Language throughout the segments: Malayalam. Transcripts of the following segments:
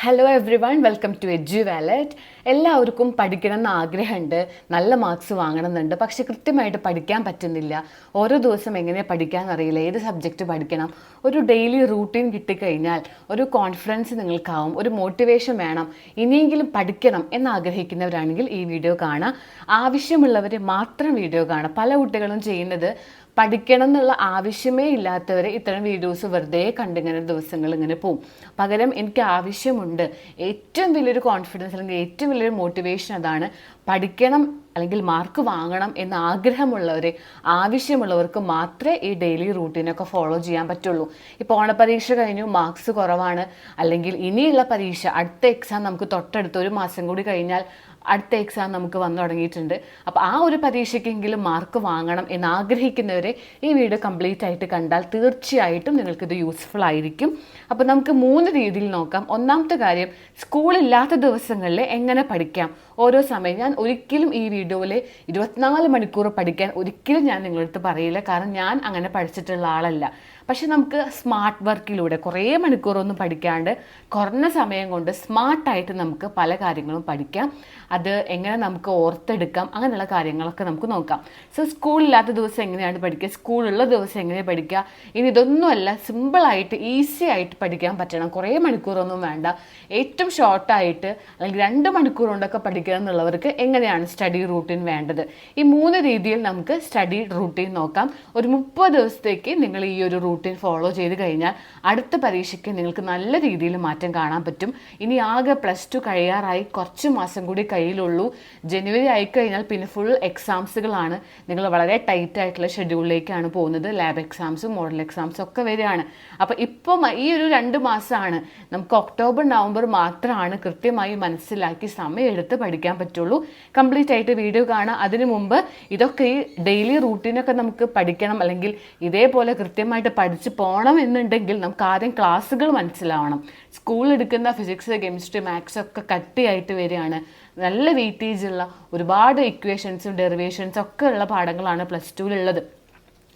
Hello everyone welcome to edu wallet എല്ലാവർക്കും പഠിക്കണം എന്ന് ആഗ്രഹമുണ്ട്. നല്ല മാർക്സ് വാങ്ങണമെന്നുണ്ട്. പക്ഷെ കൃത്യമായിട്ട് പഠിക്കാൻ പറ്റുന്നില്ല. ഓരോ ദിവസം എങ്ങനെ പഠിക്കാൻ അറിയില്ല. ഏത് സബ്ജക്റ്റ് പഠിക്കണം? ഒരു ഡെയിലി റൂട്ടീൻ കിട്ടിക്കഴിഞ്ഞാൽ ഒരു കോൺഫിഡൻസ് നിങ്ങൾക്കാവും. ഒരു മോട്ടിവേഷൻ വേണം. ഇനിയെങ്കിലും പഠിക്കണം എന്ന് ആഗ്രഹിക്കുന്നവരാണെങ്കിൽ ഈ വീഡിയോ കാണാം. ആവശ്യമുള്ളവർ മാത്രം വീഡിയോ കാണാം. പല കുട്ടികളും ചെയ്യുന്നത് പഠിക്കണം എന്നുള്ള ആവശ്യമേ ഇല്ലാത്തവർ ഇത്തരം വീഡിയോസ് വെറുതെ കണ്ടിങ്ങനെ ദിവസങ്ങൾ ഇങ്ങനെ പോവും. പകരം എനിക്ക് ആവശ്യമുണ്ട്. ഏറ്റവും വലിയൊരു കോൺഫിഡൻസ് അല്ലെങ്കിൽ ഏറ്റവും വലിയൊരു മോട്ടിവേഷൻ അതാണ് പഠിക്കണം അല്ലെങ്കിൽ മാർക്ക് വാങ്ങണം എന്ന ആഗ്രഹമുള്ളവരെ ആവശ്യമുള്ളവർക്ക് മാത്രമേ ഈ ഡെയിലി റൂട്ടീനൊക്കെ ഫോളോ ചെയ്യാൻ പറ്റുള്ളൂ. ഇപ്പോൾ ഓണപരീക്ഷ കഴിഞ്ഞു മാർക്സ് കുറവാണ്. അല്ലെങ്കിൽ ഇനിയുള്ള പരീക്ഷ അടുത്ത എക്സാം നമുക്ക് തൊട്ടടുത്ത് ഒരു മാസം കൂടി കഴിഞ്ഞാൽ അടുത്ത എക്സാം നമുക്ക് വന്നു തുടങ്ങിയിട്ടുണ്ട്. അപ്പോൾ ആ ഒരു പരീക്ഷയ്ക്കെങ്കിലും മാർക്ക് വാങ്ങണം എന്ന് ആഗ്രഹിക്കുന്നവരെ ഈ വീഡിയോ കംപ്ലീറ്റ് ആയിട്ട് കണ്ടാൽ തീർച്ചയായിട്ടും നിങ്ങൾക്കിത് യൂസ്ഫുൾ ആയിരിക്കും. അപ്പോൾ നമുക്ക് മൂന്ന് രീതിയിൽ നോക്കാം. ഒന്നാമത്തെ കാര്യം സ്കൂളില്ലാത്ത ദിവസങ്ങളിൽ എങ്ങനെ പഠിക്കാം? ഓരോ സമയം. ഞാൻ ഒരിക്കലും ഈ വീഡിയോയിൽ ഇരുപത്തിനാല് മണിക്കൂർ പഠിക്കാൻ ഒരിക്കലും ഞാൻ നിങ്ങളടുത്ത് പറയില്ല. കാരണം ഞാൻ അങ്ങനെ പഠിച്ചിട്ടുള്ള ആളല്ല. പക്ഷെ നമുക്ക് സ്മാർട്ട് വർക്കിലൂടെ കുറേ മണിക്കൂറൊന്നും പഠിക്കാണ്ട് കുറഞ്ഞ സമയം കൊണ്ട് സ്മാർട്ടായിട്ട് നമുക്ക് പല കാര്യങ്ങളും പഠിക്കാം. അത് എങ്ങനെ നമുക്ക് ഓർത്തെടുക്കാം. അങ്ങനെയുള്ള കാര്യങ്ങളൊക്കെ നമുക്ക് നോക്കാം. സോ സ്കൂളില്ലാത്ത ദിവസം എങ്ങനെയാണ് പഠിക്കുക? സ്കൂളുള്ള ദിവസം എങ്ങനെ പഠിക്കുക? ഇനി ഇതൊന്നുമല്ല സിമ്പിളായിട്ട് ഈസി ആയിട്ട് പഠിക്കാൻ പറ്റണം. കുറേ മണിക്കൂറൊന്നും വേണ്ട. ഏറ്റവും ഷോർട്ടായിട്ട് അല്ലെങ്കിൽ രണ്ട് മണിക്കൂർ കൊണ്ടൊക്കെ പഠിക്കുക എന്നുള്ളവർക്ക് എങ്ങനെയാണ് സ്റ്റഡി റൂട്ടീൻ വേണ്ടത്? ഈ മൂന്ന് രീതിയിൽ നമുക്ക് സ്റ്റഡി റൂട്ടീൻ നോക്കാം. ഒരു മുപ്പത് ദിവസത്തേക്ക് നിങ്ങൾ ഈ ഒരു റൂട്ടീൻ ഫോളോ ചെയ്ത് കഴിഞ്ഞാൽ അടുത്ത പരീക്ഷയ്ക്ക് നിങ്ങൾക്ക് നല്ല രീതിയിൽ മാറ്റം കാണാൻ പറ്റും. ഇനി ആകെ പ്ലസ് ടു കഴിയാറായി കുറച്ച് മാസം കൂടി കയ്യിലുള്ളൂ. ജനുവരി ആയിക്കഴിഞ്ഞാൽ പിന്നെ ഫുൾ എക്സാംസുകളാണ് നിങ്ങൾ വളരെ ടൈറ്റ് ആയിട്ടുള്ള ഷെഡ്യൂളിലേക്കാണ് പോകുന്നത്. ലാബ് എക്സാംസും മോഡൽ എക്സാംസും ഒക്കെ വരികയാണ് അപ്പോൾ ഇപ്പം ഈ ഒരു രണ്ട് മാസമാണ് നമുക്ക് ഒക്ടോബർ നവംബർ മാത്രമാണ് കൃത്യമായി മനസ്സിലാക്കി സമയമെടുത്ത് പഠിക്കാൻ പറ്റുള്ളൂ. കംപ്ലീറ്റ് ആയിട്ട് വീഡിയോ കാണുക അതിനു മുമ്പ് ഇതൊക്കെ ഈ ഡെയിലി റൂട്ടീനൊക്കെ നമുക്ക് പഠിക്കണം. അല്ലെങ്കിൽ ഇതേപോലെ കൃത്യമായിട്ട് പഠിച്ച് പോകണം എന്നുണ്ടെങ്കിൽ നമുക്ക് ആദ്യം ക്ലാസ്സുകൾ മനസ്സിലാവണം. സ്കൂളിൽ എടുക്കുന്ന ഫിസിക്സ് കെമിസ്ട്രി മാത്സ് ഒക്കെ കട്ടിയായിട്ട് വരികയാണ്. നല്ല വെയിറ്റേജ് ഉള്ള ഒരുപാട് ഇക്വേഷൻസും ഡെറിവേഷൻസും ഒക്കെ ഉള്ള പാഠങ്ങളാണ് പ്ലസ് ടുവിലുള്ളത്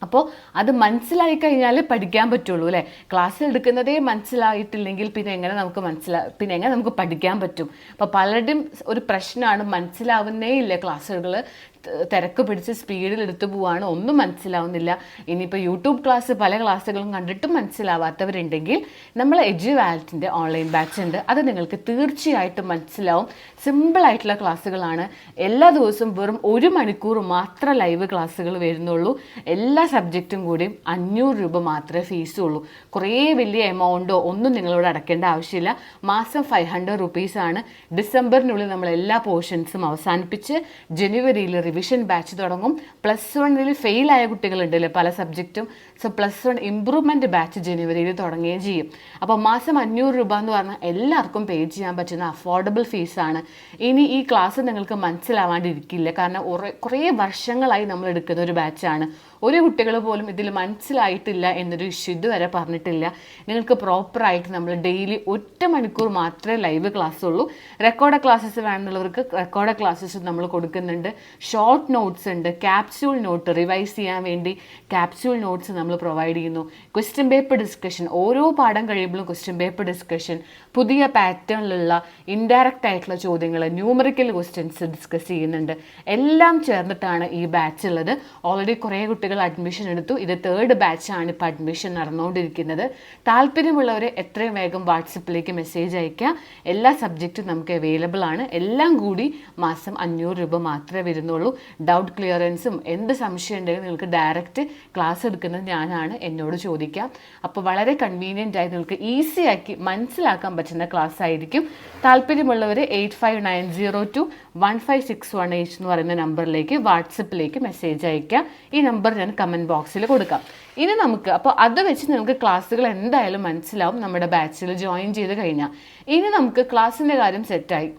അപ്പോൾ അത് മനസ്സിലായി കഴിഞ്ഞാൽ പഠിക്കാൻ പറ്റുള്ളൂ അല്ലേ? ക്ലാസ്സിൽ എടുക്കുന്നതേ മനസ്സിലായിട്ടില്ലെങ്കിൽ പിന്നെ എങ്ങനെ നമുക്ക് മനസ്സിലാ പിന്നെ എങ്ങനെ നമുക്ക് പഠിക്കാൻ പറ്റും? അപ്പോൾ പലരുടെയും ഒരു പ്രശ്നമാണ് മനസ്സിലാവുന്നേ ഇല്ല ക്ലാസ്സുകൾ തിരക്ക് പിടിച്ച് സ്പീഡിൽ എടുത്തു പോവാണ്. ഒന്നും മനസ്സിലാവുന്നില്ല. ഇനിയിപ്പോൾ യൂട്യൂബ് ക്ലാസ് പല ക്ലാസ്സുകളും കണ്ടിട്ടും മനസ്സിലാവാത്തവരുണ്ടെങ്കിൽ നമ്മൾ എജ്യു വാലറ്റിന്റെ ഓൺലൈൻ ബാച്ച് ഉണ്ട്. അത് നിങ്ങൾക്ക് തീർച്ചയായിട്ടും മനസ്സിലാവും. സിമ്പിളായിട്ടുള്ള ക്ലാസ്സുകളാണ് എല്ലാ ദിവസവും വെറും ഒരു മണിക്കൂർ മാത്രം ലൈവ് ക്ലാസ്സുകൾ വരുന്നുള്ളൂ. എല്ലാ സബ്ജക്റ്റും കൂടി അഞ്ഞൂറ് രൂപ മാത്രമേ ഫീസ് ഉള്ളൂ. കുറേ വലിയ എമൗണ്ടോ ഒന്നും നിങ്ങളോട് അടയ്ക്കേണ്ട ആവശ്യമില്ല. മാസം ഫൈവ് ഹൺഡ്രഡ് റുപ്പീസാണ് ഡിസംബറിനുള്ളിൽ നമ്മൾ എല്ലാ പോർഷൻസും അവസാനിപ്പിച്ച് ജനുവരിയിൽ റിവിഷൻ ബാച്ച് തുടങ്ങും. പ്ലസ് വണ്ണിൽ ഫെയിലായ കുട്ടികളുണ്ടല്ലേ പല സബ്ജക്റ്റും so plus one improvement batch ജനുവരിയിൽ തുടങ്ങുകയും ചെയ്യും. അപ്പോൾ മാസം അഞ്ഞൂറ് രൂപ എന്ന് പറഞ്ഞാൽ എല്ലാവർക്കും പേ ചെയ്യാൻ പറ്റുന്ന അഫോർഡബിൾ ഫീസാണ് ഇനി ഈ ക്ലാസ് നിങ്ങൾക്ക് മനസ്സിലാവാണ്ടിരിക്കില്ല. കാരണം കുറേ വർഷങ്ങളായി നമ്മൾ എടുക്കുന്ന ഒരു ബാച്ചാണ് ഒരു കുട്ടികൾ പോലും ഇതിൽ മനസ്സിലായിട്ടില്ല എന്നൊരു ഇഷ്യൂ ഇതുവരെ പറഞ്ഞിട്ടില്ല. നിങ്ങൾക്ക് പ്രോപ്പറായിട്ട് നമ്മൾ ഡെയിലി ഒറ്റ മണിക്കൂർ മാത്രമേ ലൈവ് ക്ലാസ് ഉള്ളൂ. റെക്കോർഡ് ക്ലാസ്സസ് വേണമെന്നുള്ളവർക്ക് റെക്കോർഡ് ക്ലാസ്സസ് നമ്മൾ കൊടുക്കുന്നുണ്ട്. ഷോർട്ട് നോട്ട്സ് ഉണ്ട്. ക്യാപ്സ്യൂൾ നോട്ട് റിവൈസ് ചെയ്യാൻ വേണ്ടി ക്യാപ്സ്യൂൾ നോട്ട്സ് നമ്മൾ പ്രൊവൈഡ് ചെയ്യുന്നു. ക്വസ്റ്റ്യൻ പേപ്പർ ഡിസ്കഷൻ ഓരോ പാഠം കഴിയുമ്പോഴും ക്വസ്റ്റ്യൻ പേപ്പർ ഡിസ്കഷൻ പുതിയ പാറ്റേണിലുള്ള ഇൻഡയറക്റ്റ് ആയിട്ടുള്ള ചോദ്യങ്ങൾ ന്യൂമറിക്കൽ ക്വസ്റ്റ്യൻസ് ഡിസ്കസ് ചെയ്യുന്നുണ്ട്. എല്ലാം ചേർന്നിട്ടാണ് ഈ ബാച്ച് ഉള്ളത്. ഓൾറെഡി കുറേ കുട്ടികൾ അഡ്മിഷൻ എടുത്തു. ഇത് തേർഡ് ബാച്ചാണ് ഇപ്പോൾ അഡ്മിഷൻ നടന്നുകൊണ്ടിരിക്കുന്നത്. താല്പര്യമുള്ളവർ എത്രയും വേഗം വാട്സപ്പിലേക്ക് മെസ്സേജ് അയയ്ക്കുക. എല്ലാ സബ്ജക്റ്റും നമുക്ക് അവൈലബിൾ ആണ്. എല്ലാം കൂടി മാസം അഞ്ഞൂറ് രൂപ മാത്രമേ വരുന്നുള്ളൂ. ഡൗട്ട് ക്ലിയറൻസും എന്ത് സംശയം ഉണ്ടെങ്കിലും നിങ്ങൾക്ക് ഡയറക്റ്റ് ക്ലാസ് എടുക്കുന്നത് ഞാനാണ്. എന്നോട് ചോദിക്കാം. അപ്പോൾ വളരെ കൺവീനിയന്റ് ആയി നിങ്ങൾക്ക് ഈസി ആക്കി മനസ്സിലാക്കാൻ പറ്റുന്ന ക്ലാസ് ആയിരിക്കും. താല്പര്യമുള്ളവർ eight five nine zero two one five six one eight എന്ന് പറയുന്ന നമ്പറിലേക്ക് വാട്സപ്പിലേക്ക് മെസ്സേജ് അയയ്ക്കാം. ഈ നമ്പർ ഞാൻ കമന്റ് ബോക്സിൽ കൊടുക്കാം. ഇനി നമുക്ക് അപ്പോൾ അത് വെച്ച് നിങ്ങൾക്ക് ക്ലാസ്സുകൾ എന്തായാലും മനസ്സിലാവും നമ്മുടെ ബാച്ചിൽ ജോയിൻ ചെയ്ത് കഴിഞ്ഞാൽ ഇനി നമുക്ക് ക്ലാസ്സിന്റെ കാര്യം സെറ്റായി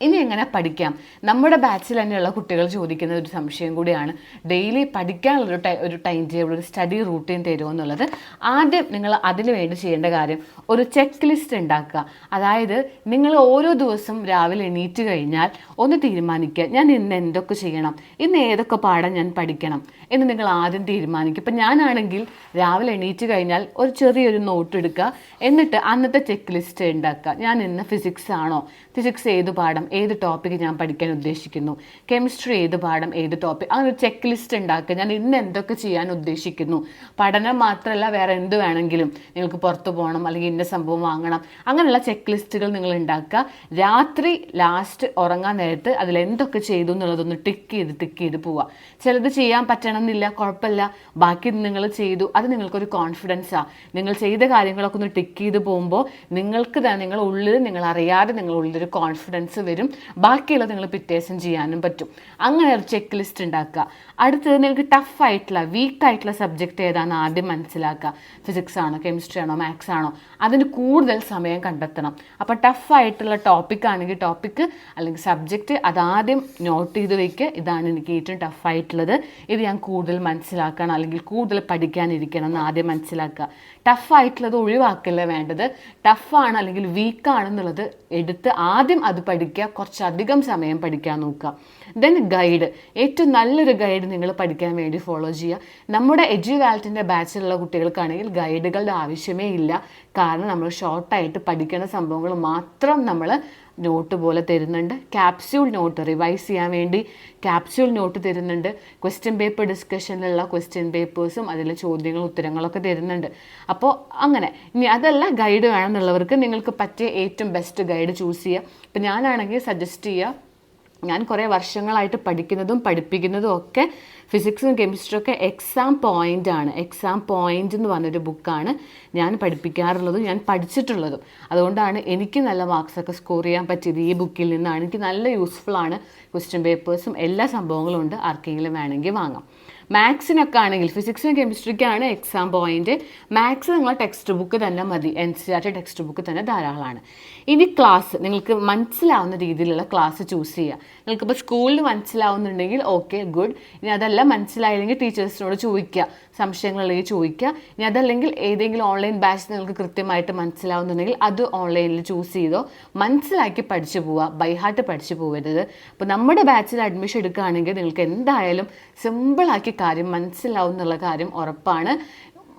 ഇനി എങ്ങനെ പഠിക്കാം? നമ്മുടെ ബാച്ചിൽ തന്നെയുള്ള കുട്ടികൾ ചോദിക്കുന്ന ഒരു സംശയം കൂടിയാണ്. ഡെയിലി പഠിക്കാനുള്ളൊരു ടൈ ഒരു ടൈം ടേബിൾ ഒരു സ്റ്റഡി റൂട്ടീൻ തരുമോ എന്നുള്ളത്. ആദ്യം നിങ്ങൾ അതിന് വേണ്ടി ചെയ്യേണ്ട കാര്യം ഒരു ചെക്ക് ലിസ്റ്റ് ഉണ്ടാക്കുക. അതായത് നിങ്ങൾ ഓരോ ദിവസം രാവിലെ എണീറ്റ് കഴിഞ്ഞാൽ ഒന്ന് തീരുമാനിക്കുക ഞാൻ ഇന്ന് എന്തൊക്കെ ചെയ്യണം? ഇന്ന് ഏതൊക്കെ പാഠം ഞാൻ പഠിക്കണം? എന്ന് നിങ്ങൾ ആദ്യം തീരുമാനിക്കുക. ഇപ്പം ഞാനാണെങ്കിൽ രാവിലെ എണീറ്റ് കഴിഞ്ഞാൽ ഒരു ചെറിയൊരു നോട്ട് എടുക്കുക. എന്നിട്ട് അന്നത്തെ ചെക്ക് ലിസ്റ്റ് ഉണ്ടാക്കുക. ഞാൻ ഇന്ന് ഫിസിക്സ് ആണോ? ഫിസിക്സ് ഏത് പാഠം? ഏത് ടോപ്പിക് ഞാൻ പഠിക്കാൻ ഉദ്ദേശിക്കുന്നു? കെമിസ്ട്രി ഏത് പാഠം ഏത് ടോപ്പിക് അങ്ങനെ ഒരു ചെക്ക് ലിസ്റ്റ് ഉണ്ടാക്കുക. ഞാൻ ഇന്ന് എന്തൊക്കെ ചെയ്യാൻ ഉദ്ദേശിക്കുന്നു? പഠനം മാത്രമല്ല വേറെ എന്ത് വേണമെങ്കിലും നിങ്ങൾക്ക് പുറത്തു പോകണം അല്ലെങ്കിൽ ഇന്ന സംഭവം വാങ്ങണം. അങ്ങനെയുള്ള ചെക്ക് ലിസ്റ്റുകൾ നിങ്ങൾ ഉണ്ടാക്കുക. രാത്രി ലാസ്റ്റ് ഉറങ്ങാൻ നേരത്ത് അതിൽ എന്തൊക്കെ ചെയ്തു എന്നുള്ളതൊന്ന് ടിക്ക് ചെയ്ത് ടിക്ക് ചെയ്ത് പോവുക. ചിലത് ചെയ്യാൻ പറ്റണമെന്നില്ല കുഴപ്പമില്ല. ബാക്കി നിങ്ങൾ ചെയ്തു അത് നിങ്ങൾക്കൊരു കോൺഫിഡൻസാണ് നിങ്ങൾ ചെയ്ത കാര്യങ്ങളൊക്കെ ഒന്ന് ടിക്ക് ചെയ്ത് പോകുമ്പോൾ നിങ്ങൾക്ക് തന്നെ നിങ്ങളുടെ ഉള്ളിൽ നിങ്ങൾ അറിയാതെ നിങ്ങളുടെ ഉള്ളിലൊരു കോൺഫിഡൻസ് വരും. ബാക്കിയുള്ളത് നിങ്ങൾ പിറ്റേസം ചെയ്യാനും പറ്റും. അങ്ങനെ ഒരു ചെക്ക് ലിസ്റ്റ് ഉണ്ടാക്കുക. അടുത്തത് നിങ്ങൾക്ക് ടഫ് ആയിട്ടുള്ള വീക്ക് ആയിട്ടുള്ള സബ്ജക്റ്റ് ഏതാണെന്ന് ആദ്യം മനസ്സിലാക്കുക. ഫിസിക്സ് ആണോ കെമിസ്ട്രി ആണോ മാത്സ് ആണോ. അതിന് കൂടുതൽ സമയം കണ്ടെത്തണം. അപ്പോൾ ടഫ് ആയിട്ടുള്ള ടോപ്പിക് ആണെങ്കിൽ ടോപ്പിക്ക് അല്ലെങ്കിൽ സബ്ജക്റ്റ് അതാദ്യം നോട്ട് ചെയ്ത് വയ്ക്കുക ഇതാണ് എനിക്ക് ഏറ്റവും ടഫ് ആയിട്ടുള്ളത്. ഇത് ഞാൻ കൂടുതൽ മനസ്സിലാക്കണം അല്ലെങ്കിൽ കൂടുതൽ പഠിക്കാനിരിക്കണം എന്ന് ആദ്യം മനസ്സിലാക്കുക. ടഫ് ആയിട്ടുള്ളത് ഒഴിവാക്കല്ല വേണ്ടത്? ടഫാണ് അല്ലെങ്കിൽ വീക്കാണെന്നുള്ളത് എടുത്ത് ആദ്യം അത് പഠിക്കുക. കുറച്ചധികം സമയം പഠിക്കാൻ നോക്കുക. ദെൻ ഗൈഡ് ഏറ്റവും നല്ലൊരു ഗൈഡ് നിങ്ങൾ പഠിക്കാൻ വേണ്ടി ഫോളോ ചെയ്യുക. നമ്മുടെ എജു വാലറ്റിന്റെ ബാച്ചിലുള്ള കുട്ടികൾക്കാണെങ്കിൽ ഗൈഡുകളുടെ ആവശ്യമേ ഇല്ല. കാരണം നമ്മൾ ഷോർട്ടായിട്ട് പഠിക്കുന്ന സംഭവങ്ങൾ മാത്രം നമ്മൾ നോട്ട് പോലെ തരുന്നുണ്ട്. ക്യാപ്സ്യൂൾ നോട്ട് റിവൈസ് ചെയ്യാൻ വേണ്ടി ക്യാപ്സ്യൂൾ നോട്ട് തരുന്നുണ്ട്. ക്വസ്റ്റ്യൻ പേപ്പർ ഡിസ്കഷനിലുള്ള ക്വസ്റ്റ്യൻ പേപ്പേഴ്സും അതിലെ ചോദ്യങ്ങളും ഉത്തരങ്ങളൊക്കെ തരുന്നുണ്ട്. അപ്പോൾ അങ്ങനെ ഇനി അതല്ല ഗൈഡ് വേണമെന്നുള്ളവർക്ക് നിങ്ങൾക്ക് പറ്റിയ ഏറ്റവും ബെസ്റ്റ് ഗൈഡ് ചൂസ് ചെയ്യുക ഇപ്പം ഞാനാണെങ്കിൽ സജസ്റ്റ് ചെയ്യുക ഞാൻ കുറേ വർഷങ്ങളായിട്ട് പഠിക്കുന്നതും പഠിപ്പിക്കുന്നതും ഒക്കെ ഫിസിക്സും കെമിസ്ട്രിയും ഒക്കെ എക്സാം പോയിന്റ് ആണ്. എക്സാം പോയിന്റ് എന്ന് പറഞ്ഞൊരു ബുക്കാണ് ഞാൻ പഠിപ്പിക്കാറുള്ളതും ഞാൻ പഠിച്ചിട്ടുള്ളതും. അതുകൊണ്ടാണ് എനിക്ക് നല്ല മാർക്സൊക്കെ സ്കോർ ചെയ്യാൻ പറ്റിയത് ഈ ബുക്കിൽ നിന്നാണ്. എനിക്ക് നല്ല യൂസ്ഫുൾ ആണ്. ക്വസ്റ്റ്യൻ പേപ്പേഴ്സും എല്ലാ സംഭവങ്ങളും ഉണ്ട്. ആർക്കെങ്കിലും വേണമെങ്കിൽ വാങ്ങാം. മാത്സിനൊക്കെ ആണെങ്കിൽ ഫിസിക്സിനും കെമിസ്ട്രിക്കാണ് എക്സാം പോയിന്റ് മാത്സ് നിങ്ങളെ ടെക്സ്റ്റ് ബുക്ക് തന്നെ മതി. N C R T text book തന്നെ ധാരാളമാണ്. ഇനി ക്ലാസ് നിങ്ങൾക്ക് മനസ്സിലാവുന്ന രീതിയിലുള്ള ക്ലാസ് ചൂസ് ചെയ്യുക നിങ്ങൾക്കിപ്പോൾ സ്കൂളിൽ മനസ്സിലാവുന്നുണ്ടെങ്കിൽ ഓക്കെ ഗുഡ് ഇനി അതല്ല മനസ്സിലായില്ലെങ്കിൽ ടീച്ചേഴ്സിനോട് ചോദിക്കുക സംശയങ്ങളുണ്ടെങ്കിൽ ചോദിക്കുക ഇനി അതല്ലെങ്കിൽ ഏതെങ്കിലും ഓൺലൈൻ ബാച്ച് നിങ്ങൾക്ക് കൃത്യമായിട്ട് മനസ്സിലാവുന്നുണ്ടെങ്കിൽ അത് ഓൺലൈനിൽ ചൂസ് ചെയ്തോ. മനസ്സിലാക്കി പഠിച്ചു പോവുക ബൈഹാർട്ട് പഠിച്ചു പോകരുത് അപ്പോൾ നമ്മുടെ ബാച്ചിൽ അഡ്മിഷൻ എടുക്കുകയാണെങ്കിൽ നിങ്ങൾക്ക് എന്തായാലും സിമ്പിളാക്കി കാര്യം മനസ്സിലാവും എന്നുള്ള കാര്യം ഉറപ്പാണ്.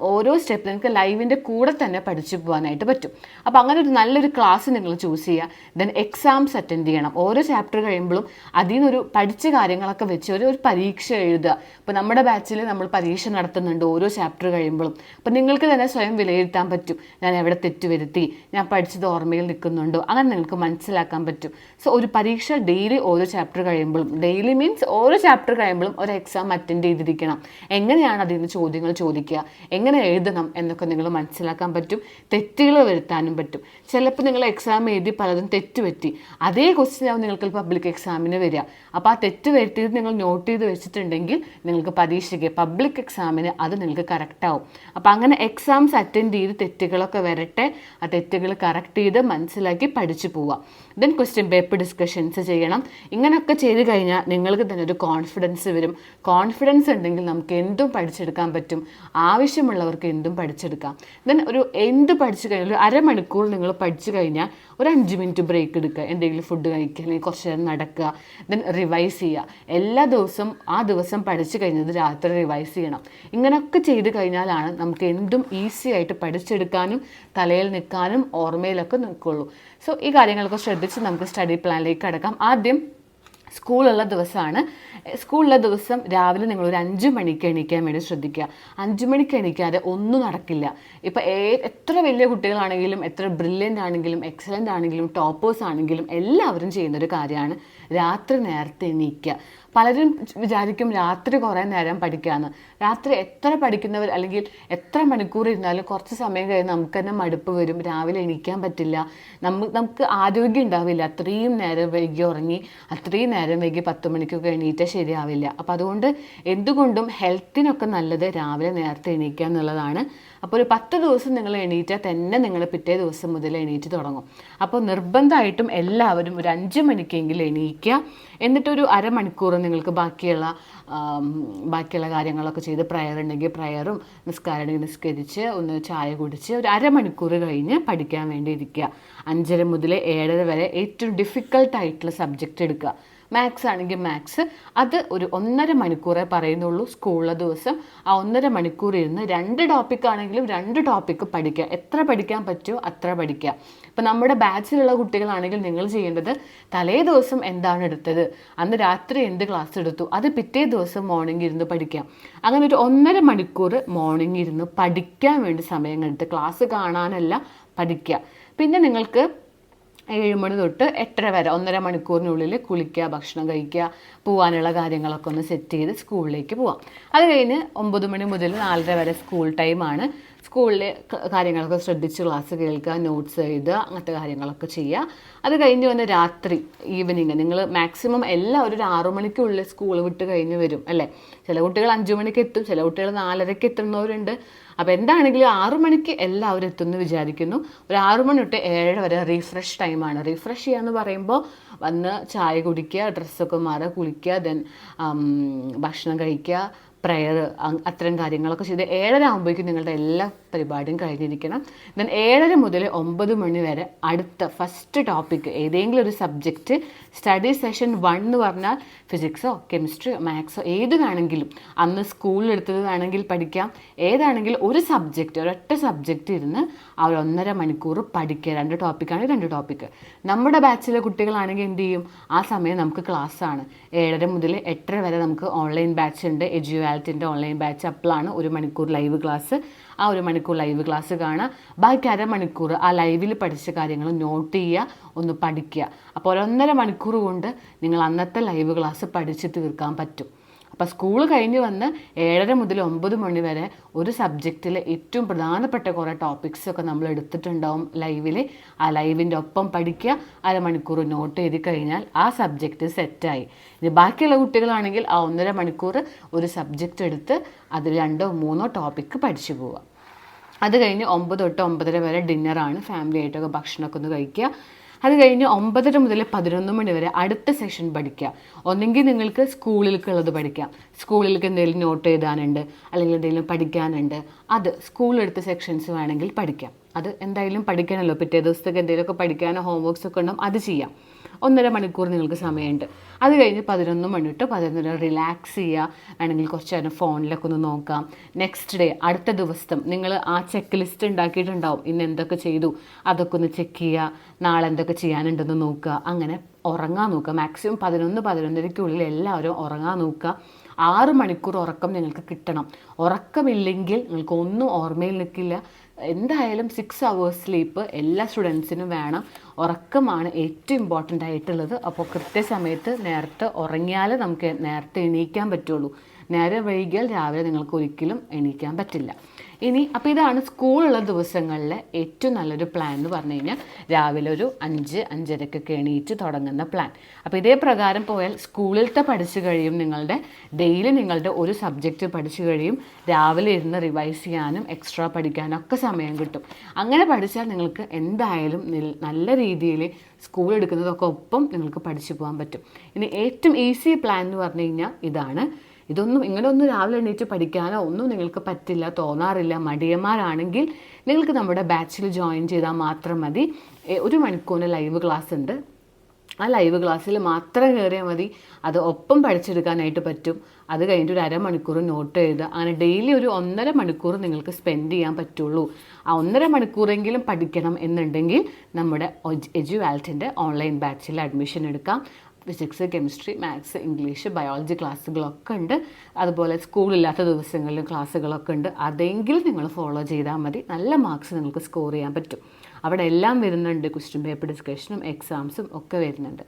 ഓരോ സ്റ്റെപ്പ് നിങ്ങൾക്ക് ലൈവിന്റെ കൂടെ തന്നെ പഠിച്ചു പോകാനായിട്ട് പറ്റും. അപ്പോൾ അങ്ങനെ ഒരു നല്ലൊരു ക്ലാസ് നിങ്ങൾ ചൂസ് ചെയ്യുക. ദെൻ എക്സാംസ് അറ്റൻഡ് ചെയ്യണം. ഓരോ ചാപ്റ്റർ കഴിയുമ്പോഴും അതിൽ നിന്നൊരു പഠിച്ച കാര്യങ്ങളൊക്കെ വെച്ച് ഒരു ഒരു പരീക്ഷ എഴുതുക. അപ്പോൾ നമ്മുടെ ബാച്ചിൽ നമ്മൾ പരീക്ഷ നടത്തുന്നുണ്ട് ഓരോ ചാപ്റ്റർ കഴിയുമ്പോഴും. അപ്പോൾ നിങ്ങൾക്ക് തന്നെ സ്വയം വിലയിരുത്താൻ പറ്റും. ഞാൻ എവിടെ തെറ്റുവരുത്തി ഞാൻ പഠിച്ചത് ഓർമ്മയിൽ നിൽക്കുന്നുണ്ടോ? അങ്ങനെ നിങ്ങൾക്ക് മനസ്സിലാക്കാൻ പറ്റും. സോ ഒരു പരീക്ഷ ഡെയിലി ഓരോ ചാപ്റ്റർ കഴിയുമ്പോഴും ഡെയിലി മീൻസ് ഓരോ ചാപ്റ്റർ കഴിയുമ്പോഴും ഒരു എക്സാം അറ്റൻഡ് ചെയ്തിരിക്കണം. എങ്ങനെയാണ് അതിൽ നിന്ന് ചോദ്യങ്ങൾ ചോദിക്കുക? എങ്ങനെ എഴുതണം എന്നൊക്കെ നിങ്ങൾ മനസ്സിലാക്കാൻ പറ്റും തെറ്റുകൾ വരുത്താനും പറ്റും. ചിലപ്പോൾ നിങ്ങൾ എക്സാം എഴുതി പലതും തെറ്റ് പറ്റി. അതേ ക്വസ്റ്റ്യൻ ആവും നിങ്ങൾക്ക് പബ്ലിക് എക്സാമിന് വരിക. അപ്പോൾ ആ തെറ്റ് വരുത്തിയത് നിങ്ങൾ നോട്ട് ചെയ്ത് വെച്ചിട്ടുണ്ടെങ്കിൽ നിങ്ങൾക്ക് പരീക്ഷയ്ക്ക് പബ്ലിക് എക്സാമിന് അത് നിങ്ങൾക്ക് കറക്റ്റാവും അപ്പോൾ അങ്ങനെ എക്സാംസ് അറ്റൻഡ് ചെയ്ത് തെറ്റുകളൊക്കെ വരട്ടെ ആ തെറ്റുകൾ കറക്റ്റ് ചെയ്ത് മനസ്സിലാക്കി പഠിച്ചു പോവാം ദെൻ ക്വസ്റ്റ്യൻ പേപ്പർ ഡിസ്കഷൻസ് ചെയ്യണം. ഇങ്ങനെയൊക്കെ ചെയ്ത് കഴിഞ്ഞാൽ നിങ്ങൾക്ക് തന്നെ ഒരു കോൺഫിഡൻസ് വരും. കോൺഫിഡൻസ് ഉണ്ടെങ്കിൽ നമുക്ക് എന്തും പഠിച്ചെടുക്കാൻ പറ്റും. ആവശ്യമുള്ളവർക്ക് എന്തും പഠിച്ചെടുക്കാം. ദെൻ ഒരു എന്ത് പഠിച്ചു കഴിഞ്ഞാൽ ഒരു അരമണിക്കൂർ നിങ്ങൾ പഠിച്ചു കഴിഞ്ഞാൽ ഒരു അഞ്ച് മിനിറ്റ് ബ്രേക്ക് എടുക്കുക. എന്തെങ്കിലും ഫുഡ് കഴിക്കുക അല്ലെങ്കിൽ കുറച്ച് നേരം നടക്കുക ദെൻ റിവൈസ് ചെയ്യുക. എല്ലാ ദിവസവും ആ ദിവസം പഠിച്ചു കഴിഞ്ഞത് രാത്രി റിവൈസ് ചെയ്യണം. ഇങ്ങനെയൊക്കെ ചെയ്ത് കഴിഞ്ഞാലാണ് നമുക്ക് എന്തും ഈസി ആയിട്ട് പഠിച്ചെടുക്കാനും തലയിൽ നിൽക്കാനും ഓർമ്മയിലൊക്കെ നിൽക്കുള്ളൂ. സോ ഈ കാര്യങ്ങളൊക്കെ ശ്രദ്ധിച്ച് നമുക്ക് സ്റ്റഡി പ്ലാനിലേക്ക് കടക്കാം. ആദ്യം സ്കൂളുള്ള ദിവസമാണ്. സ്കൂളുള്ള ദിവസം രാവിലെ നിങ്ങൾ ഒരു അഞ്ച് മണിക്ക് എണീക്കാൻ വേണ്ടി ശ്രദ്ധിക്കുക. അഞ്ച് മണിക്ക് എണീക്കാതെ ഒന്നും നടക്കില്ല. ഇപ്പം എത്ര വലിയ കുട്ടികളാണെങ്കിലും എത്ര ബ്രില്യന്റ് ആണെങ്കിലും എക്സലന്റ് ആണെങ്കിലും ടോപ്പേഴ്സ് ആണെങ്കിലും എല്ലാവരും ചെയ്യുന്ന ഒരു കാര്യമാണ് രാത്രി നേരത്തെ എണീക്കുക. പലരും വിചാരിക്കും രാത്രി കുറേ നേരം പഠിക്കാമെന്ന് രാത്രി എത്ര പഠിക്കുന്നവർ അല്ലെങ്കിൽ എത്ര മണിക്കൂർ ഇരുന്നാലും കുറച്ച് സമയം കഴിഞ്ഞ് നമുക്ക് തന്നെ മടുപ്പ് വരും. രാവിലെ എണീക്കാൻ പറ്റില്ല. നമുക്ക് നമുക്ക് ആരോഗ്യം ഉണ്ടാവില്ല. അത്രയും നേരം വൈകി ഉറങ്ങി അത്രയും നേരം വൈകി പത്ത് മണിക്കൊക്കെ എണീറ്റാൽ ശരിയാവില്ല. അപ്പോൾ അതുകൊണ്ട് എന്തുകൊണ്ടും ഹെൽത്തിനൊക്കെ നല്ലത് രാവിലെ നേരത്തെ എണീക്കുക എന്നുള്ളതാണ്. അപ്പോൾ ഒരു പത്ത് ദിവസം നിങ്ങൾ എണീറ്റാൽ തന്നെ നിങ്ങൾ പിറ്റേ ദിവസം മുതൽ എണീറ്റ് തുടങ്ങും. അപ്പോൾ നിർബന്ധമായിട്ടും എല്ലാവരും ഒരു അഞ്ച് മണിക്കെങ്കിലും എണീക്കുക. എന്നിട്ടൊരു അരമണിക്കൂർ നിങ്ങൾക്ക് ബാക്കിയുള്ള ബാക്കിയുള്ള കാര്യങ്ങളൊക്കെ ചെയ്ത് പ്രയർ ഉണ്ടെങ്കിൽ പ്രയറും നിസ്കാരം ഉണ്ടെങ്കിൽ നിസ്കരിച്ച് ഒന്ന് ചായ കുടിച്ച് ഒരു അരമണിക്കൂർ കഴിഞ്ഞ് പഠിക്കാൻ വേണ്ടി ഇരിക്കുക. അഞ്ചര മുതൽ ഏഴര വരെ ഏറ്റവും ഡിഫിക്കൽട്ടായിട്ടുള്ള സബ്ജക്റ്റ് എടുക്കുക. മാത്സ് ആണെങ്കിൽ മാത്സ് അത് ഒരു ഒന്നര മണിക്കൂറേ പറയുന്നുള്ളൂ സ്കൂളിലെ ദിവസം. ആ ഒന്നര മണിക്കൂർ ഇരുന്ന് രണ്ട് ടോപ്പിക് ആണെങ്കിലും രണ്ട് ടോപ്പിക്ക് പഠിക്കുക. എത്ര പഠിക്കാൻ പറ്റുമോ അത്ര പഠിക്കുക. ഇപ്പം നമ്മുടെ ബാച്ചിലുള്ള കുട്ടികളാണെങ്കിൽ നിങ്ങൾ ചെയ്യേണ്ടത് തലേ ദിവസം എന്താണ് എടുത്തത്? അന്ന് രാത്രി എന്ത് ക്ലാസ് എടുത്തു? അത് പിറ്റേ ദിവസം മോർണിംഗ് ഇരുന്ന് പഠിക്കാം അങ്ങനെ ഒരു ഒന്നര മണിക്കൂർ മോർണിംഗ് ഇരുന്ന് പഠിക്കാൻ വേണ്ടി സമയം കണ്ടെത്ത് ക്ലാസ് കാണാനല്ല പഠിക്കുക. പിന്നെ നിങ്ങൾക്ക് ഏഴ് മണി തൊട്ട് എട്ടര വരെ ഒന്നര മണിക്കൂറിനുള്ളിൽ കുളിക്കുക ഭക്ഷണം കഴിക്കുക പോകാനുള്ള കാര്യങ്ങളൊക്കെ ഒന്ന് സെറ്റ് ചെയ്ത് സ്കൂളിലേക്ക് പോവാം. അത് കഴിഞ്ഞ് ഒമ്പത് മണി മുതൽ നാലര വരെ സ്കൂൾ ടൈമാണ് സ്കൂളിലെ കാര്യങ്ങളൊക്കെ ശ്രദ്ധിച്ച് ക്ലാസ് കേൾക്കുക നോട്ട്സ് എഴുതുക അങ്ങനത്തെ കാര്യങ്ങളൊക്കെ ചെയ്യുക. അത് കഴിഞ്ഞ് വന്ന് രാത്രി ഈവനിങ് നിങ്ങൾ മാക്സിമം എല്ലാം ഒരു ആറു മണിക്കുള്ളിൽ സ്കൂൾ വിട്ട് കഴിഞ്ഞ് വരും അല്ലേ? ചില കുട്ടികൾ അഞ്ചു മണിക്ക് എത്തും ചില കുട്ടികൾ നാലരയ്ക്ക് എത്തുന്നവരുണ്ട്. അപ്പോൾ എന്താണെങ്കിലും ആറു മണിക്ക് എല്ലാവരും എത്തുമെന്ന് വിചാരിക്കുന്നു. ഒരു ആറു മണി തൊട്ട് ഏഴ് വരെ റീഫ്രഷ് ടൈമാണ് റീഫ്രഷ് ചെയ്യുക എന്ന് പറയുമ്പോൾ വന്ന് ചായ കുടിക്കുക ഡ്രസ്സൊക്കെ മാറുക കുളിക്കുക ദെൻ ഭക്ഷണം കഴിക്കുക പ്രയർ അത്തരം കാര്യങ്ങളൊക്കെ ചെയ്ത് ഏഴര ആകുമ്പോഴേക്കും നിങ്ങളുടെ എല്ലാ പരിപാടിയും കഴിഞ്ഞിരിക്കണം. ദെൻ ഏഴര മുതൽ ഒമ്പത് മണി വരെ അടുത്ത ഫസ്റ്റ് ടോപ്പിക്ക് ഏതെങ്കിലും ഒരു സബ്ജക്റ്റ് സ്റ്റഡി സെഷൻ വൺ എന്ന് പറഞ്ഞാൽ ഫിസിക്സോ കെമിസ്ട്രിയോ മാത്സോ ഏത് വേണമെങ്കിലും. അന്ന് സ്കൂളിലെടുത്തത് വേണമെങ്കിൽ പഠിക്കാം. ഏതാണെങ്കിലും ഒരു സബ്ജക്റ്റ് ഒരൊറ്റ സബ്ജക്റ്റ് ഇരുന്ന് അവർ ഒന്നര മണിക്കൂർ പഠിക്കുക. രണ്ട് ടോപ്പിക്കാണ് രണ്ട് ടോപ്പിക്ക് നമ്മുടെ ബാച്ചിലെ കുട്ടികളാണെങ്കിൽ എന്ത് ചെയ്യും? ആ സമയം നമുക്ക് ക്ലാസ്സാണ് ഏഴര മുതൽ എട്ടര വരെ നമുക്ക് ഓൺലൈൻ ബാച്ച് ഉണ്ട്. എജ്യുവാലിറ്റിന്റെ ഓൺലൈൻ ബാച്ച് അപ്പോഴാണ് ഒരു മണിക്കൂർ ലൈവ് ക്ലാസ് ആ ഒരു മണിക്കൂർ ലൈവ് ക്ലാസ് കാണുക. ബാക്കി അരമണിക്കൂർ ആ ലൈവിൽ പഠിച്ച കാര്യങ്ങൾ നോട്ട് ചെയ്യുക ഒന്ന് പഠിക്കുക. അപ്പോൾ ഒരൊന്നര മണിക്കൂർ കൊണ്ട് നിങ്ങൾ അന്നത്തെ ലൈവ് ക്ലാസ് പഠിച്ച് തീർക്കാൻ പറ്റും. അപ്പോൾ സ്കൂൾ കഴിഞ്ഞ് വന്ന് ഏഴര മുതൽ ഒമ്പത് മണി വരെ ഒരു സബ്ജക്റ്റിൽ ഏറ്റവും പ്രധാനപ്പെട്ട കുറേ ടോപ്പിക്സൊക്കെ നമ്മൾ എടുത്തിട്ടുണ്ടാവും ലൈവിൽ ആ ലൈവിന്റെ ഒപ്പം പഠിക്കുക അരമണിക്കൂർ നോട്ട് ചെയ്ത് കഴിഞ്ഞാൽ ആ സബ്ജക്റ്റ് സെറ്റായി ഇനി ബാക്കിയുള്ള കുട്ടികളാണെങ്കിൽ ആ ഒന്നര മണിക്കൂർ ഒരു സബ്ജക്റ്റ് എടുത്ത് അതിൽ രണ്ടോ മൂന്നോ ടോപ്പിക്ക് പഠിച്ചു പോവുക. അത് കഴിഞ്ഞ് ഒമ്പത് തൊട്ട് ഒമ്പതര വരെ ഡിന്നറാണ്. ഫാമിലി ആയിട്ടൊക്കെ ഭക്ഷണമൊക്കെ ഒന്ന് കഴിക്കുക. അത് കഴിഞ്ഞ് ഒമ്പതര മുതൽ പതിനൊന്ന് മണി വരെ അടുത്ത സെഷൻ പഠിക്കുക. ഒന്നെങ്കിൽ നിങ്ങൾക്ക് സ്കൂളിലേക്കുള്ളത് പഠിക്കാം. സ്കൂളിലേക്ക് എന്തെങ്കിലും നോട്ട് എഴുതാനുണ്ട് അല്ലെങ്കിൽ എന്തെങ്കിലും പഠിക്കാനുണ്ട്. അത് സ്കൂളിലെടുത്ത സെക്ഷൻസ് വേണമെങ്കിൽ പഠിക്കാം. അത് എന്തായാലും പഠിക്കണമല്ലോ പിറ്റേ ദിവസത്തേക്ക് എന്തെങ്കിലുമൊക്കെ പഠിക്കാനോ ഹോംവർക്സ് ഒക്കെ ഉണ്ടോ അത് ചെയ്യാം. ഒന്നര മണിക്കൂർ നിങ്ങൾക്ക് സമയമുണ്ട്. അത് കഴിഞ്ഞ് പതിനൊന്ന് മണി തൊട്ട് പതിനൊന്നര റിലാക്സ് ചെയ്യുക. വേണമെങ്കിൽ കുറച്ച് നേരം ഫോണിലൊക്കെ ഒന്ന് നോക്കാം നെക്സ്റ്റ് ഡേ അടുത്ത ദിവസം നിങ്ങൾ ആ ചെക്ക് ലിസ്റ്റ് ഉണ്ടാക്കിയിട്ടുണ്ടാവും. ഇന്ന് എന്തൊക്കെ ചെയ്തു? അതൊക്കെ ഒന്ന് ചെക്ക് ചെയ്യുക. നാളെ എന്തൊക്കെ ചെയ്യാനുണ്ടെന്ന് നോക്കുക. അങ്ങനെ ഉറങ്ങാൻ നോക്കുക. മാക്സിമം പതിനൊന്ന് പതിനൊന്നരയ്ക്കുള്ളിൽ എല്ലാവരും ഉറങ്ങാൻ നോക്കുക. ആറ് മണിക്കൂർ ഉറക്കം നിങ്ങൾക്ക് കിട്ടണം. ഉറക്കമില്ലെങ്കിൽ നിങ്ങൾക്ക് ഒന്നും ഓർമ്മയിൽ നിൽക്കില്ല. എന്തായാലും സിക്സ് അവേഴ്സ് സ്ലീപ്പ് എല്ലാ സ്റ്റുഡൻസിനും വേണം. ഉറക്കമാണ് ഏറ്റവും ഇമ്പോർട്ടന്റ് ആയിട്ടുള്ളത്. അപ്പോൾ കൃത്യസമയത്ത് നേരത്തെ ഉറങ്ങിയാൽ നമുക്ക് നേരത്തെ എണീക്കാൻ പറ്റുള്ളൂ. നേരെ വൈകിയാൽ രാവിലെ നിങ്ങൾക്ക് ഒരിക്കലും എണീക്കാൻ പറ്റില്ല. ഇനി അപ്പോൾ ഇതാണ് സ്കൂളുള്ള ദിവസങ്ങളിലെ ഏറ്റവും നല്ലൊരു പ്ലാൻ എന്ന് പറഞ്ഞു കഴിഞ്ഞാൽ രാവിലെ ഒരു അഞ്ച് അഞ്ചരക്കൊക്കെ എണീറ്റ് തുടങ്ങുന്ന പ്ലാൻ അപ്പോൾ ഇതേ പ്രകാരം പോയാൽ സ്കൂളിലത്തെ പഠിച്ചു കഴിയും നിങ്ങളുടെ ഡെയിലി നിങ്ങളുടെ ഒരു സബ്ജക്റ്റ് പഠിച്ചു കഴിയും രാവിലെ ഇരുന്ന് റിവൈസ് ചെയ്യാനും എക്സ്ട്രാ പഠിക്കാനും ഒക്കെ സമയം കിട്ടും. അങ്ങനെ പഠിച്ചാൽ നിങ്ങൾക്ക് എന്തായാലും നല്ല രീതിയിൽ സ്കൂൾ എടുക്കുന്നതൊക്കെ ഒപ്പം നിങ്ങൾക്ക് പഠിച്ചു പോകാൻ പറ്റും. ഇനി ഏറ്റവും ഈസി പ്ലാൻ എന്ന് പറഞ്ഞു കഴിഞ്ഞാൽ ഇതാണ് ഇതൊന്നും ഇങ്ങനെയൊന്നും രാവിലെ എണീറ്റ് പഠിക്കാനോ ഒന്നും നിങ്ങൾക്ക് പറ്റില്ല തോന്നാറില്ല. മടിയന്മാരാണെങ്കിൽ നിങ്ങൾക്ക് നമ്മുടെ ബാച്ചിൽ ജോയിൻ ചെയ്താൽ മാത്രം മതി. ഒരു മണിക്കൂറിന് ലൈവ് ക്ലാസ് ഉണ്ട്. ആ ലൈവ് ക്ലാസ്സിൽ മാത്രം കയറിയാൽ മതി. അത് ഒപ്പം പഠിച്ചെടുക്കാനായിട്ട് പറ്റും. അത് കഴിഞ്ഞിട്ട് ഒരു അരമണിക്കൂർ നോട്ട് എഴുതുക. അങ്ങനെ ഡെയിലി ഒരു ഒന്നര മണിക്കൂർ നിങ്ങൾക്ക് സ്പെൻഡ് ചെയ്യാൻ പറ്റുള്ളൂ. ആ ഒന്നര മണിക്കൂറെങ്കിലും പഠിക്കണം എന്നുണ്ടെങ്കിൽ നമ്മുടെ എജുവാൽറ്റിന്റെ ഓൺലൈൻ ബാച്ചിൽ അഡ്മിഷൻ എടുക്കാം. Physics chemistry maths English biology ക്ലാസ്സുകളൊക്കെ ഉണ്ട്. അതുപോലെ സ്കൂളില്ലാത്ത ദിവസങ്ങളിലും ക്ലാസ്സുകളൊക്കെ ഉണ്ട്. അതെങ്കിലും നിങ്ങൾ ഫോളോ ചെയ്താൽ മതി. നല്ല മാർക്സ് നിങ്ങൾക്ക് സ്കോർ ചെയ്യാൻ പറ്റും. അവിടെ എല്ലാം വരുന്നുണ്ട്. ക്വസ്റ്റ്യൻ പേപ്പർ ഡിസ്കഷനും എക്സാംസും ഒക്കെ വരുന്നുണ്ട്.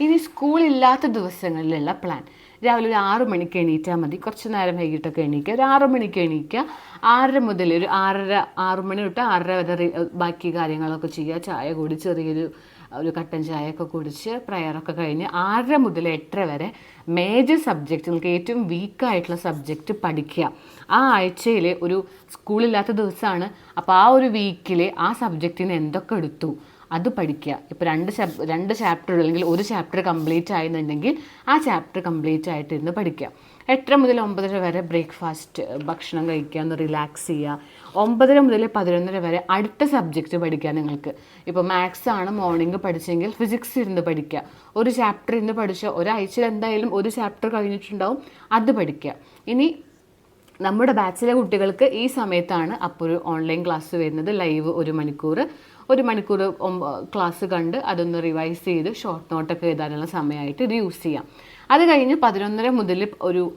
ഇനി സ്കൂളില്ലാത്ത ദിവസങ്ങളിലുള്ള പ്ലാൻ രാവിലെ ഒരു ആറ് മണിക്ക് എണീറ്റാൽ മതി. കുറച്ച് നേരം വൈകിട്ടൊക്കെ എണീക്കുക. ഒരു ആറ് മണിക്ക് എണീക്കുക. ആറര മുതൽ ഒരു ആറര ആറ് മണി തൊട്ട് ആറര വരെ ബാക്കി കാര്യങ്ങളൊക്കെ ചെയ്യുക. ചായ കൂടി ചെറിയൊരു ഒരു കട്ടൻ ചായയൊക്കെ കുടിച്ച് പ്രയറൊക്കെ കഴിഞ്ഞ് ആറര മുതൽ എട്ടര വരെ മേജർ സബ്ജക്റ്റ് നിങ്ങൾക്ക് ഏറ്റവും വീക്കായിട്ടുള്ള സബ്ജക്റ്റ് പഠിക്കുക. ആ ആഴ്ചയിൽ ഒരു സ്കൂളില്ലാത്ത ദിവസമാണ് അപ്പോൾ ആ ഒരു വീക്കിൽ ആ സബ്ജക്റ്റിന് എന്തൊക്കെ എടുത്തു? അത് പഠിക്കുക. ഇപ്പോൾ രണ്ട് രണ്ട് ചാപ്റ്റർ അല്ലെങ്കിൽ ഒരു ചാപ്റ്റർ കംപ്ലീറ്റ് ആയെന്നുണ്ടെങ്കിൽ ആ ചാപ്റ്റർ കംപ്ലീറ്റ് ആയിട്ട് ഇരുന്ന് പഠിക്കുക. എട്ടര മുതൽ ഒമ്പതര വരെ ബ്രേക്ക്ഫാസ്റ്റ് ഭക്ഷണം കഴിക്കുക ഒന്ന് റിലാക്സ് ചെയ്യുക. ഒമ്പതര മുതൽ പതിനൊന്നര വരെ അടുത്ത സബ്ജക്റ്റ് പഠിക്കുക നിങ്ങൾക്ക്. ഇപ്പോൾ മാത്സ് ആണ് മോർണിംഗ് പഠിച്ചെങ്കിൽ ഫിസിക്സ് ഇരുന്ന് പഠിക്കുക. ഒരു ചാപ്റ്റർ ഇരുന്ന് പഠിച്ച ഒരാഴ്ചയിൽ എന്തായാലും ഒരു ചാപ്റ്റർ കഴിഞ്ഞിട്ടുണ്ടാവും അത് പഠിക്കുക. ഇനി നമ്മുടെ ബാച്ചിലെ കുട്ടികൾക്ക് ഈ സമയത്താണ് അപ്പോൾ ഒരു ഓൺലൈൻ ക്ലാസ് വരുന്നത് ലൈവ് ഒരു മണിക്കൂർ ഒരു മണിക്കൂർ ക്ലാസ് കണ്ട് അതൊന്ന് റിവൈസ് ചെയ്ത് ഷോർട്ട് നോട്ടൊക്കെ എഴുതാനുള്ള സമയമായിട്ട് ഇത് യൂസ് ചെയ്യാം. അത് കഴിഞ്ഞ് പതിനൊന്നര മുതൽ ഒരു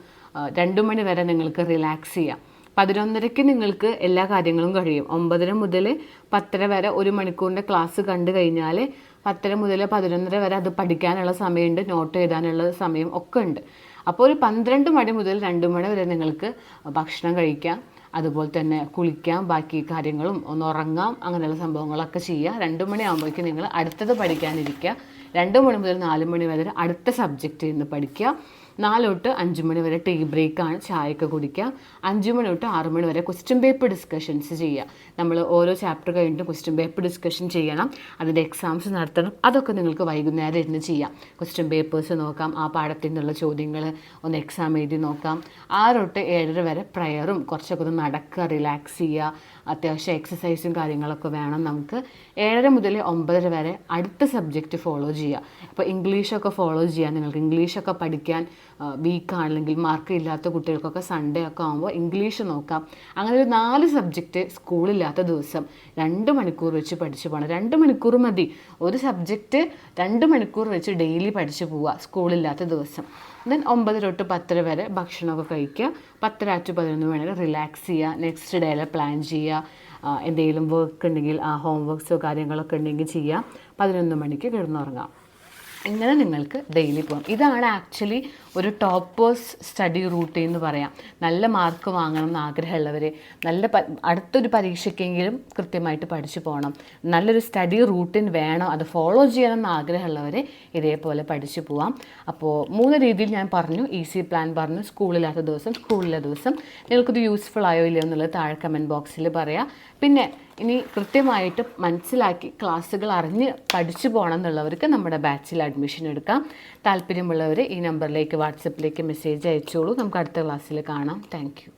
രണ്ടു മണി വരെ നിങ്ങൾക്ക് റിലാക്സ് ചെയ്യാം. പതിനൊന്നരയ്ക്ക് നിങ്ങൾക്ക് എല്ലാ കാര്യങ്ങളും കഴിയും. ഒമ്പതര മുതൽ പത്തര വരെ ഒരു മണിക്കൂറിന്റെ ക്ലാസ് കണ്ടു കഴിഞ്ഞാൽ പത്തര മുതൽ പതിനൊന്നര വരെ അത് പഠിക്കാനുള്ള സമയമുണ്ട് നോട്ട് എഴുതാനുള്ള സമയം ഒക്കെ ഉണ്ട്. അപ്പോൾ ഒരു പന്ത്രണ്ട് മണി മുതൽ രണ്ട് മണി വരെ നിങ്ങൾക്ക് ഭക്ഷണം കഴിക്കാം. അതുപോലെ തന്നെ കുളിക്കാം ബാക്കി കാര്യങ്ങളും ഒന്ന് ഉറങ്ങാം അങ്ങനെയുള്ള സംഭവങ്ങളൊക്കെ ചെയ്യുക. രണ്ട് മണിയാകുമ്പോഴേക്കും നിങ്ങൾ അടുത്തത് പഠിക്കാനിരിക്കുക. രണ്ട് മണി മുതൽ നാല് മണി വരെ അടുത്ത സബ്ജക്റ്റ് ഇന്ന് പഠിക്കുക. നാല് തൊട്ട് അഞ്ച് മണി വരെ ടീ ബ്രേക്കാണ് ചായയൊക്കെ കുടിക്കുക. അഞ്ച് മണി തൊട്ട് ആറ് മണി വരെ ക്വസ്റ്റ്യൻ പേപ്പർ ഡിസ്കഷൻസ് ചെയ്യുക. നമ്മൾ ഓരോ ചാപ്റ്റർ കഴിഞ്ഞിട്ട് ക്വസ്റ്റ്യൻ പേപ്പർ ഡിസ്കഷൻ ചെയ്യണം. അതിന്റെ എക്സാംസ് നടത്തണം. അതൊക്കെ നിങ്ങൾക്ക് വൈകുന്നേരം ഇരുന്ന് ചെയ്യാം. ക്വസ്റ്റ്യൻ പേപ്പേഴ്സ് നോക്കാം. ആ പാഠത്തിൽ നിന്നുള്ള ചോദ്യങ്ങൾ ഒന്ന് എക്സാം എഴുതി നോക്കാം. ആറ് തൊട്ട് ഏഴര വരെ പ്രയറും കുറച്ചൊക്കെ ഒന്ന് നടക്കുക റിലാക്സ് ചെയ്യുക. അത്യാവശ്യം എക്സസൈസും കാര്യങ്ങളൊക്കെ വേണം നമുക്ക്. ഏഴര മുതൽ ഒമ്പതര വരെ അടുത്ത സബ്ജക്റ്റ് ഫോളോ ചെയ്യുക. ഇപ്പോൾ ഇംഗ്ലീഷൊക്കെ ഫോളോ ചെയ്യുക. നിങ്ങൾക്ക് ഇംഗ്ലീഷൊക്കെ പഠിക്കാൻ വീക്കാണെങ്കിൽ മാർക്ക് ഇല്ലാത്ത കുട്ടികൾക്കൊക്കെ സൺഡേ ഒക്കെ ആകുമ്പോൾ ഇംഗ്ലീഷ് നോക്കാം. അങ്ങനെ ഒരു നാല് സബ്ജക്റ്റ് സ്കൂളില്ലാത്ത ദിവസം രണ്ട് മണിക്കൂർ വെച്ച് പഠിച്ചു പോകണം രണ്ട് മണിക്കൂർ മതി. ഒരു സബ്ജക്റ്റ് രണ്ട് മണിക്കൂർ വെച്ച് ഡെയിലി പഠിച്ചു പോവുക സ്കൂളില്ലാത്ത ദിവസം. ദെൻ ഒമ്പത് തൊട്ട് പത്തര വരെ ഭക്ഷണമൊക്കെ കഴിക്കുക. പത്തര ടു പതിനൊന്ന് വരെ റിലാക്സ് ചെയ്യുക. നെക്സ്റ്റ് ഡേയിലെ പ്ലാൻ ചെയ്യുക. എന്തെങ്കിലും വർക്ക് ഉണ്ടെങ്കിൽ ആ ഹോം വർക്ക്സോ കാര്യങ്ങളൊക്കെ ഉണ്ടെങ്കിൽ ചെയ്യുക. പതിനൊന്ന് മണിക്ക് കിടന്നുറങ്ങാം. ഇങ്ങനെ നിങ്ങൾക്ക് ഡെയിലി പോകാം. ഇതാണ് ആക്ച്വലി ഒരു ടോപ്പേഴ്സ് സ്റ്റഡി റൂട്ട് എന്ന് പറയാം. നല്ല മാർക്ക് വാങ്ങണം എന്ന് ആഗ്രഹമുള്ളവർ നല്ല അടുത്തൊരു പരീക്ഷയ്ക്കെങ്കിലും കൃത്യമായിട്ട് പഠിച്ചു പോകണം. നല്ലൊരു സ്റ്റഡി റൂട്ടീൻ വേണം. അത് ഫോളോ ചെയ്യണം എന്ന് ആഗ്രഹമുള്ളവർ ഇതേപോലെ പഠിച്ചു പോവാം. അപ്പോൾ മൂന്ന് രീതിയിൽ ഞാൻ പറഞ്ഞു. ഈസി പ്ലാൻ പറഞ്ഞു. സ്കൂളില്ലാത്ത ദിവസം സ്കൂളിലെ ദിവസം. നിങ്ങൾക്കിത് യൂസ്ഫുൾ ആയോ ഇല്ലയോ എന്നുള്ളത് താഴെ കമന്റ് ബോക്സിൽ പറയാം. പിന്നെ ഇനി കൃത്യമായിട്ട് മനസ്സിലാക്കി ക്ലാസ്സുകൾ അറിഞ്ഞ് പഠിച്ചു പോകണം എന്നുള്ളവർക്ക് നമ്മുടെ ബാച്ചിൽ അഡ്മിഷൻ എടുക്കാം. താല്പര്യമുള്ളവർ ഈ നമ്പറിലേക്ക് വാട്സപ്പിലേക്ക് മെസ്സേജ് അയച്ചോളൂ. നമുക്ക് അടുത്ത ക്ലാസ്സിൽ കാണാം. താങ്ക്